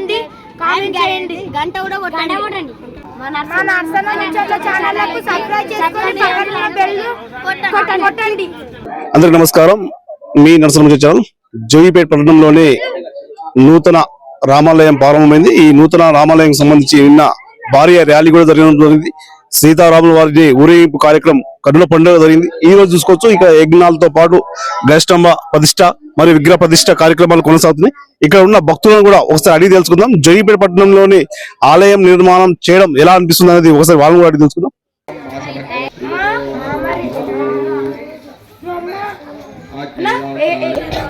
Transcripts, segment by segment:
చేయండి కామెంట్ చేయండి. గంట కూడా గంట కొట్టండి. మా నర్సన ఛానల్కు సబ్స్క్రైబ్ చేసుకొని పక్కన ఉన్న బెల్ కొట్టండి. అందరికీ నమస్కారం. మీ నర్సన ముచ్చట్ల ఛానల్ జోయిపేట పట్టణంలోని నూతన రామాలయం ప్రారంభమైంది. ఈ నూతన రామాలయం సంబంధించి నిన్న భారీ ర్యాలీ కూడా జరిగినటువంటి సీతారాముల వారి ఊరేగింపు కార్యక్రమం కన్నుల పండుగ జరిగింది. ఈ రోజు చూసుకోవచ్చు. ఇక యజ్ఞాలతో పాటు గరిష్టంబ ప్రతిష్ట మరియు విగ్రహ ప్రతిష్ట కార్యక్రమాలు కొనసాగుతున్నాయి. ఇక్కడ ఉన్న భక్తులను కూడా ఒకసారి అడిగి తెలుసుకుందాం. జోగిపేట పట్టణంలోని ఆలయం నిర్మాణం చేయడం ఎలా అనిపిస్తుంది అనేది ఒకసారి వాళ్ళని కూడా అడిగి తెలుసుకుందాం. శ్రీరామ్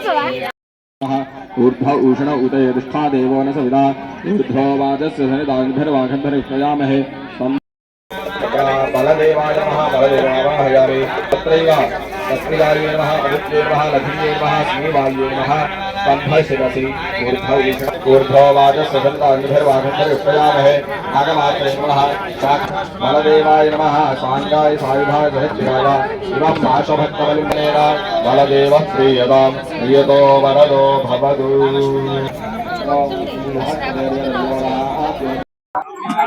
రామ్ ऊर्ध्व ऊषण उदयधिष्ठा देवो न सविदा ऊर्ध्वो वाजस्य सनिदाग्भिर्वाघभिर्प्रयामहे बलदेवाय नमः बलदेवावाहयामि तत्रैव तत्प्रियाय नमः अदित्ये नमः लक्ष्म्ये नमः श्रीवाल्ये नमः सम्भशिरसि ऊर्ध्व ऊषण ऊर्ध्वो वाजस्य सनिदाग्भिर्वाघभिर्प्रयामहे नागमात्रे नमः शाक् बलदेवाय नमः शाङ्गाय सायुधाय सहस्राय इमं नाशभक्तबलिम्बनेन बलदेवः प्रीयतां प्रियतो वरदो भवतु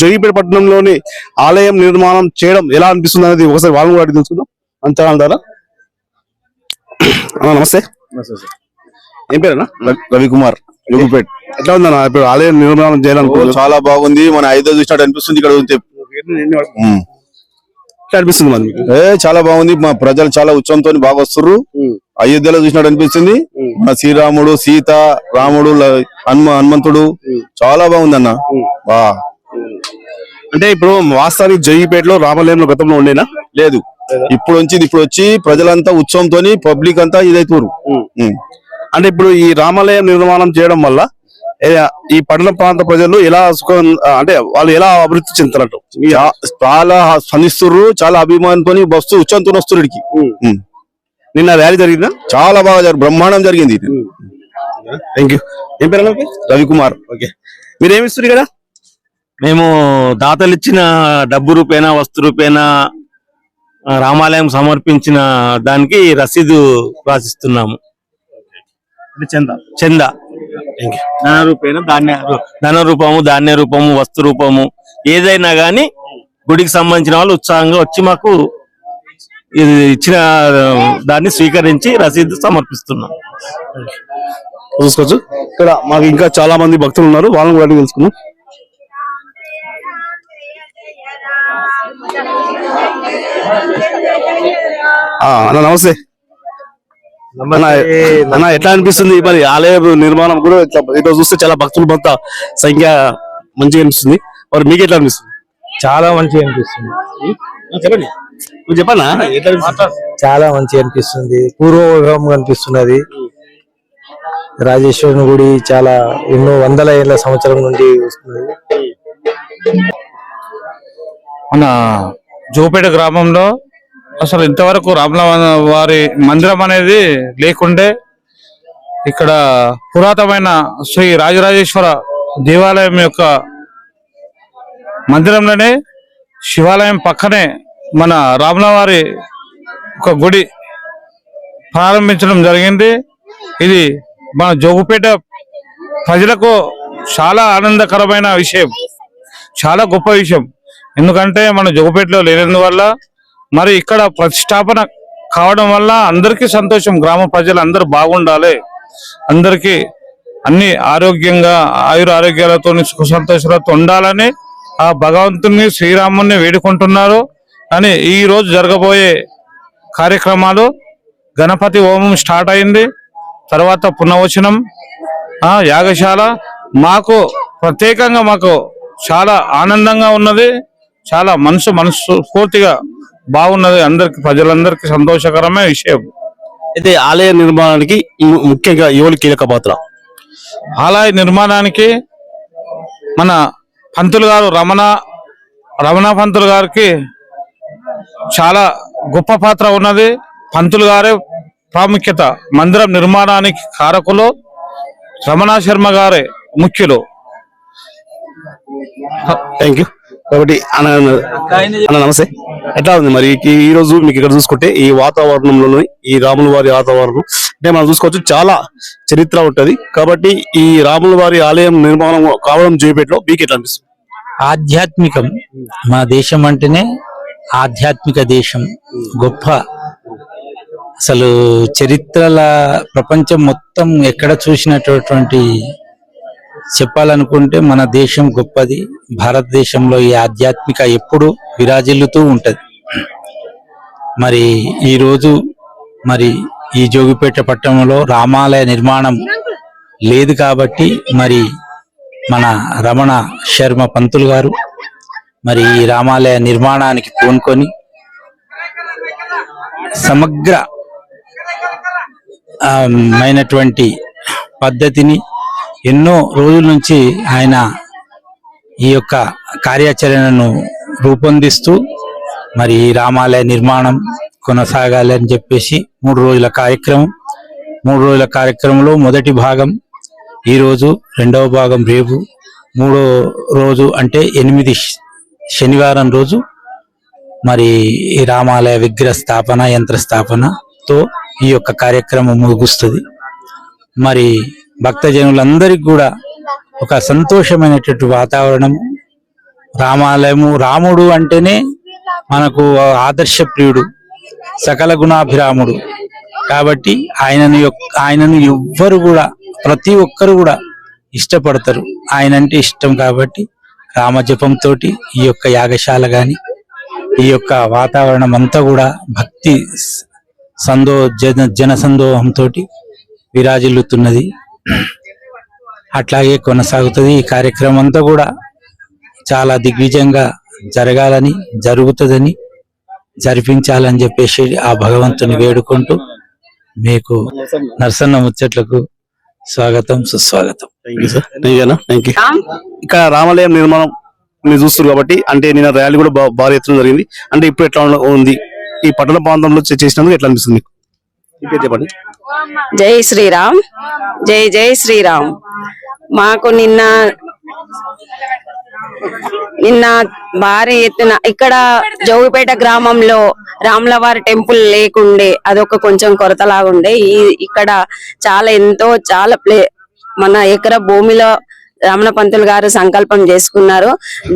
జయపేటపట్నంలోని ఆలయం నిర్మాణం చేయడం ఎలా అనిపిస్తుంది అనేది ఒకసారి వాళ్ళని కూడా అడిగి తెలుసుకుందాం. అంతరాల ద్వారా నమస్తే. ఏం పేరు రవికుమార్ యుగుపేట్. ఎట్లా ఉందన్నా? ఆలయం నిర్మాణం చేయాలనుకో చాలా బాగుంది. మన ఐదో చూసినట్టు అనిపిస్తుంది ఇక్కడ అనిపిస్తుంది మరి మీకు? ఏ చాలా బాగుంది. మా ప్రజలు చాలా ఉత్సవంతో బాగా వస్తుర్రు. అయోధ్యలో చూసినట్టు అనిపిస్తుంది. మన శ్రీరాముడు సీత రాముడు హనుమ హనుమంతుడు చాలా బాగుంది అన్న బా. అంటే ఇప్పుడు వాస్తవానికి జోగిపేటలో రామాలయంలో గతంలో ఉండేనా? లేదు. ఇప్పుడు వచ్చింది ఇప్పుడు వచ్చి ప్రజలంతా ఉత్సవంతో పబ్లిక్ అంతా ఇదైతురు. అంటే ఇప్పుడు ఈ రామాలయం నిర్మాణం చేయడం వల్ల ఈ పట్టణ ప్రాంత ప్రజలు ఎలా అంటే వాళ్ళు ఎలా అభివృద్ధి చెందుతున్నట్టు చాలా స్పందిస్తుర్రు చాలా అభిమానంతో వస్తు ఉత్సవంతో వస్తుర్రు ఇక్కడికి. ఉమ్. నిన్న ర్యాలీ జరిగిందా? చాలా బాగా జరిగింది బ్రహ్మాండం జరిగింది. థ్యాంక్ యూ ఏం పేరు? రవికుమార్. ఓకే. మీరు ఏమి ఇస్తారు కదా మేము దాతలు ఇచ్చిన డబ్బు రూపేణా వస్తు రూపేణా ఆ, రామాలయం సమర్పించిన దానికి రసీదు రాసిస్తున్నాము. చందా? చంద. ధన రూపేణ ధాన్య ధన రూపము ధాన్య రూపము వస్తు రూపము ఏదైనా గాని గుడికి సంబంధించిన వాళ్ళు ఉత్సాహంగా వచ్చి మాకు ఇది ఇచ్చిన దాన్ని స్వీకరించి రసీదు సమర్పిస్తున్నాం. చూసుకోవచ్చు. ఇక్కడ మాకు ఇంకా చాలా మంది భక్తులు ఉన్నారు. వాళ్ళని కూడా అన్న నమస్తే. అన్న ఎట్లా అనిపిస్తుంది మరి ఆలయ నిర్మాణం కూడా ఇట్లా ఇట్లా చూస్తే చాలా భక్తులు మొత్తం సంఖ్య మంచిగా అనిపిస్తుంది. మరి మీకు ఎట్లా అనిపిస్తుంది? చాలా మంచిగా అనిపిస్తుంది. చెప్పండి. నువ్వు అనిపిస్తుంది? చాలా మంచిగా అనిపిస్తుంది. పూర్వవైభవం అనిపిస్తున్నది రాజేశ్వరుని గుడి చాలా ఎన్నో వందల ఏళ్ళ సంవత్సరం నుండి వస్తున్నది. మన జోపేట గ్రామంలో అసలు ఇంతవరకు రాముల వారి మందిరం అనేది లేకుండే ఇక్కడ పురాతనమైన శ్రీ రాజరాజేశ్వర దేవాలయం యొక్క మందిరంలోనే శివాలయం పక్కనే మన రాములవారి ఒక గుడి ప్రారంభించడం జరిగింది. ఇది మన జోగుపేట ప్రజలకు చాలా ఆనందకరమైన విషయం చాలా గొప్ప విషయం. ఎందుకంటే మన జోగుపేటలో లేనందువల్ల మరి ఇక్కడ ప్రతిష్టాపన కావడం వల్ల అందరికీ సంతోషం. గ్రామ ప్రజలు అందరూ బాగుండాలి. అందరికీ అన్ని ఆరోగ్యంగా ఆయుర ఆరోగ్యాలతో సుఖ సంతోషాలతో ఉండాలని ఆ భగవంతుని శ్రీరాముని వేడుకుంటున్నారు. అని ఈ రోజు జరగబోయే కార్యక్రమాలు గణపతి హోమం స్టార్ట్ అయింది. తర్వాత పునవచనం ఆ యాగశాల. మాకు ప్రత్యేకంగా మాకు చాలా ఆనందంగా ఉన్నది. చాలా మనసు మనసు పూర్తిగా బాగున్నది. అందరికి ప్రజలందరికీ సంతోషకరమైన విషయం. అయితే ఆలయ నిర్మాణానికి ముఖ్యంగా ఎవరు కీలక పాత్ర? ఆలయ నిర్మాణానికి మన పంతులు గారు రమణ రమణ పంతులు గారికి చాలా గొప్ప పాత్ర ఉన్నది. పంతులు గారే ప్రాముఖ్యత. మందిరం నిర్మాణానికి కారకులు. రమణ శర్మ గారే ముఖ్యులు. థ్యాంక్ యూ కాబట్టి అన్న అన్న నమస్తే. ఎట్లా ఉంది మరి? ఈ- రోజు మీకు ఇక్కడ చూసుకుంటే ఈ వాతావరణంలో ఈ రాముల వారి వాతావరణం అంటే మనం చూసుకోవచ్చు చాలా చరిత్ర ఉంటది. కాబట్టి ఈ రాముల వారి ఆలయం నిర్మాణం కావడం జోయిపేటలో మీకు ఎట్లా అనిపిస్తుంది? ఆధ్యాత్మికం మన దేశం అంటేనే ఆధ్యాత్మిక దేశం. గొప్ప అసలు చరిత్రల ప్రపంచం మొత్తం ఎక్కడ చూసినటువంటి చెప్పాలనుకుంటే మన దేశం గొప్పది. భారతదేశంలో ఈ ఆధ్యాత్మిక ఎప్పుడు విరాజిల్లుతూ ఉంటుంది. మరి ఈ రోజు మరి ఈ జోగిపేట పట్టణంలో రామాలయ నిర్మాణం లేదు కాబట్టి మరి మన రమణ శర్మ పంతులు గారు మరి ఈ రామాలయ నిర్మాణానికి పూనుకొని సమగ్ర మైనటువంటి పద్ధతిని ఎన్నో రోజుల నుంచి ఆయన ఈ యొక్క కార్యాచరణను రూపొందిస్తూ మరి ఈ రామాలయ నిర్మాణం కొనసాగాలి అని చెప్పేసి మూడు రోజుల కార్యక్రమం. మూడు రోజుల కార్యక్రమంలో మొదటి భాగం ఈరోజు రెండవ భాగం రేపు మూడో రోజు అంటే ఎనిమిది శనివారం రోజు మరి ఈ రామాలయ విగ్రహ స్థాపన యంత్ర స్థాపనతో ఈ యొక్క కార్యక్రమం ముగుస్తుంది. మరి భక్తజనులందరికీ కూడా ఒక సంతోషమైనటువంటి వాతావరణం. రామాలయము రాముడు అంటేనే మనకు ఆదర్శ ప్రియుడు సకల గుణాభిరాముడు. కాబట్టి ఆయనను ఆయనను ఎవ్వరు కూడా ప్రతి ఒక్కరు కూడా ఇష్టపడతారు. ఆయన అంటే ఇష్టం కాబట్టి రామజపంతో ఈ యొక్క యాగశాల గాని ఈ యొక్క వాతావరణం అంతా కూడా భక్తి సందో జన జన సందోహంతో విరాజిల్లుతున్నది. అట్లాగే కొనసాగుతుంది ఈ కార్యక్రమం అంతా కూడా. చాలా దిగ్విజయంగా జరగాలని జరుగుతుందని జరిపించాలని చెప్పేసి ఆ భగవంతుని వేడుకుంటూ మీకు నరసన్న ముచ్చట్లకు స్వాగతం సుస్వాగతం. ఇక్కడ రామాలయం నిర్మాణం మీరు చూస్తారు కాబట్టి అంటే నిన్న ర్యాలీ కూడా బా- భారీ ఎత్తున జరిగింది. అంటే ఇప్పుడు ఎట్లా ఉంది? ఈ పట్టణ ప్రాంతంలో చే- చేసినందుకు ఎట్లా అనిపిస్తుంది మీకు? చెప్పండి. జై శ్రీరామ్. జై జై శ్రీరామ్. మాకు నిన్న నిన్న భారీ ఎత్తున ఇక్కడ జోగిపేట గ్రామంలో రాములవారి టెంపుల్ లేకుండే అదొక కొంచెం కొరతలాగుండే. ఈ ఇక్కడ చాలా ఎంతో చాలా ప్లే మన ఎకర భూమిలో రమణ పంతులు గారు సంకల్పం చేసుకున్నారు.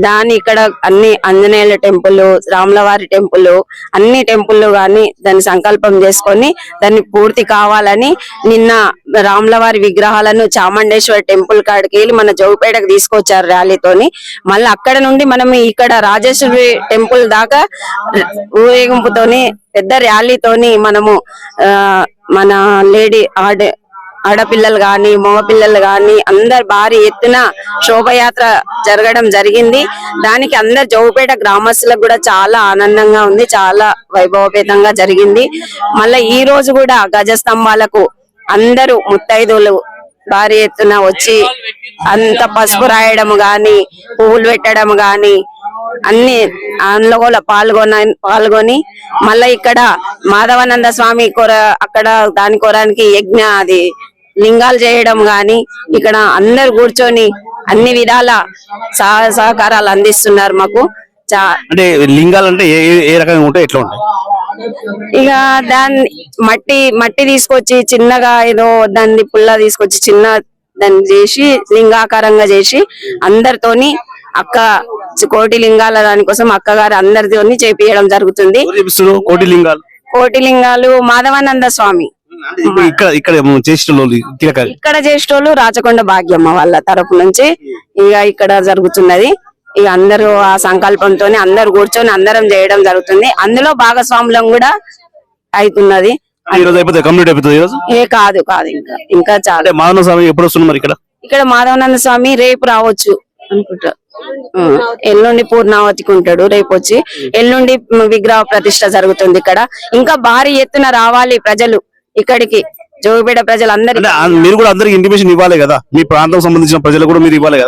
దాని ఇక్కడ అన్ని ఆంజనేయుల టెంపుల్ రాములవారి టెంపుల్ అన్ని టెంపుల్ గాని దాన్ని సంకల్పం చేసుకొని దాన్ని పూర్తి కావాలని నిన్న రాములవారి విగ్రహాలను చాముండేశ్వరి టెంపుల్ కాడికి వెళ్ళి మన జౌపేటకు తీసుకొచ్చారు ర్యాలీతోని. మళ్ళీ అక్కడ నుండి మనం ఇక్కడ రాజేశ్వరి టెంపుల్ దాకా ఊరేగింపుతోని పెద్ద ర్యాలీతోని మనము ఆ మన లేడీ ఆడే ఆడపిల్లలు గాని మగపిల్లలు గాని అందరు భారీ ఎత్తున శోభయాత్ర జరగడం జరిగింది. దానికి అందరు జౌపేట గ్రామస్తులకు కూడా చాలా ఆనందంగా ఉంది చాలా వైభవపేతంగా జరిగింది. మళ్ళీ ఈ రోజు కూడా గజస్తంభాలకు అందరూ ముత్తైదులు భారీ ఎత్తున వచ్చి అంత పసుపు రాయడం గాని పువ్వులు పెట్టడం గాని అన్ని అందులో కూడా పాల్గొన పాల్గొని మళ్ళీ ఇక్కడ మాధవానంద స్వామి కొర అక్కడ దాని కొరానికి యజ్ఞ అది లింగాలు చేయడం గాని ఇక్కడ అందరు కూర్చొని అన్ని విధాల సహ సహకారాలు అందిస్తున్నారు మాకు. అంటే లింగాలు అంటే ఏ రకంగా ఉంటాయి? ఎట్లా ఉంటాయి? ఇక దాన్ని మట్టి మట్టి తీసుకొచ్చి చిన్నగా ఏదో దాన్ని పుల్ల తీసుకొచ్చి చిన్న దాన్ని చేసి లింగాకారంగా చేసి అందరితోని అక్క కోటి లింగాల దానికోసం అక్కగారు అందరితోని చేపియడం జరుగుతుంది. కోటి లింగాలు. కోటి లింగాలు మాధవానంద స్వామి. ఇక్కడ ఇక్కడ చేసిన ఇక్కడ చేసేటోళ్ళు రాచకొండ భాగ్యమ్మ వాళ్ళ తరపు నుంచి. ఇక ఇక్కడ జరుగుతున్నది. ఇక అందరూ ఆ సంకల్పంతో అందరు కూర్చొని అందరం చేయడం జరుగుతుంది. అందులో భాగస్వాములం కూడా అవుతున్నది ఈ రోజు అయిపోతే కంప్లీట్ అయిపోతుంది ఈ రోజు ఏ కాదు కాదు ఇంకా. ఇంకా చాలా. అంటే మాధవ స్వామి ఎప్పుడు వస్తుంది మరి ఇక్కడ? ఇక్కడ మాధవనంద స్వామి రేపు రావచ్చు అనుకుంటా. ఆ, ఎల్లుండి పూర్ణావతికి ఉంటాడు రేపు వచ్చి. ఎల్లుండి విగ్రహ ప్రతిష్ట జరుగుతుంది ఇక్కడ. ఇంకా భారీ ఎత్తున రావాలి ప్రజలు. ఇక్కడికి జోగిపేట ఆ- మీరు కూడా అందరికి ఇంటిమేషన్ ఇవ్వాలి కదా? మీ ప్రాంతం సంబంధించిన ప్రజలు కూడా మీరు ఇవ్వాలి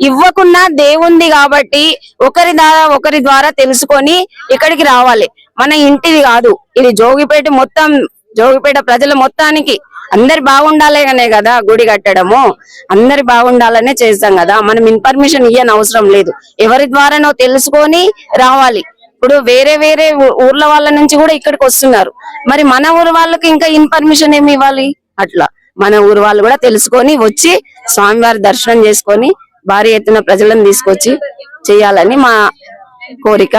ఇవ్వకున్నా దేవుంది కాబట్టి ఒకరి ద్వారా ఒకరి ద్వారా తెలుసుకొని ఇక్కడికి రావాలి. మన ఇంటిది కాదు. ఇది జోగిపేట మొత్తం జోగిపేట ప్రజల మొత్తానికి అందరి బాగుండాలనే కదా గుడి కట్టడము. అందరి బాగుండాలనే చేస్తాం కదా. మనం ఇన్ఫర్మేషన్ ఇయ్యని అవసరం లేదు. ఎవరి ద్వారానో తెలుసుకొని రావాలి. ఇప్పుడు వేరే వేరే ఊర్ల వాళ్ళ నుంచి కూడా ఇక్కడికి వస్తున్నారు. మరి మన ఊరు వాళ్ళకి ఇంకా ఇన్ఫర్మేషన్ ఏమి ఇవ్వాలి? అట్లా. మన ఊరు వాళ్ళు కూడా తెలుసుకొని వచ్చి స్వామివారి దర్శనం చేసుకొని భారీ ఎత్తున ప్రజలను తీసుకొచ్చి చేయాలని మా కోరిక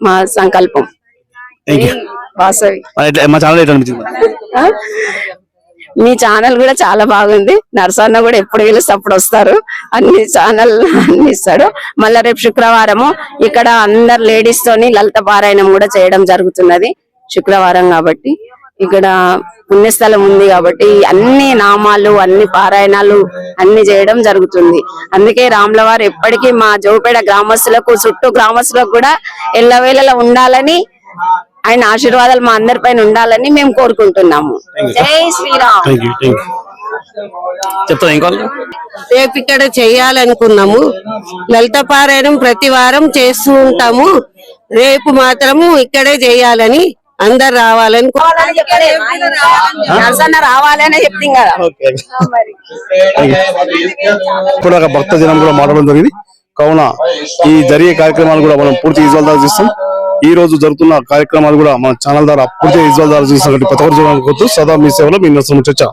మా సంకల్పం. వాసవి? మా ఛానల్? మీ ఛానల్ కూడా చాలా బాగుంది. నరసన్న కూడా ఎప్పుడు పిలిస్తే అప్పుడు వస్తారు. అన్ని ఛానల్ అన్ని ఇస్తాడు. మళ్ళీ రేపు శుక్రవారము ఇక్కడ అందరు లేడీస్ తోని లలిత పారాయణం కూడా చేయడం జరుగుతున్నది. శుక్రవారం కాబట్టి. ఇక్కడ పుణ్యస్థలం ఉంది కాబట్టి అన్ని నామాలు అన్ని పారాయణాలు అన్ని చేయడం జరుగుతుంది. అందుకే రాములవారు ఎప్పటికీ మా జోపేడ గ్రామస్తులకు చుట్టూ గ్రామస్తులకు కూడా ఎల్లవేళలా ఉండాలని ఆయన ఆశీర్వాదాలు మా అందరి పైన ఉండాలని మేము కోరుకుంటున్నాము. జై శ్రీరామ్. చెప్తా రేపు ఇక్కడ చేయాలనుకున్నాము. లలిత పారాయణం ప్రతి వారం చేస్తూ ఉంటాము. రేపు మాత్రము ఇక్కడే చేయాలని అందరు రావాలని నరసన్న రావాలనే చెప్తాం కదా. కూడా ఒక భక్త జనం కూడా మాట్లాడడం జరిగింది. కావున ఈ జరిగే కార్యక్రమాలు కూడా మనం పూర్తి విజువల్ ద్వారా చూస్తాం. ఈ రోజు జరుగుతున్న కార్యక్రమాలు కూడా మన ఛానల్ ద్వారా అప్పుడు విజువల్ ద్వారా చూసినటువంటి ప్రతి ఒక్కరు చూడాలనుకోవచ్చు సదా మీ సేవలో మీ నర్సం చర్చ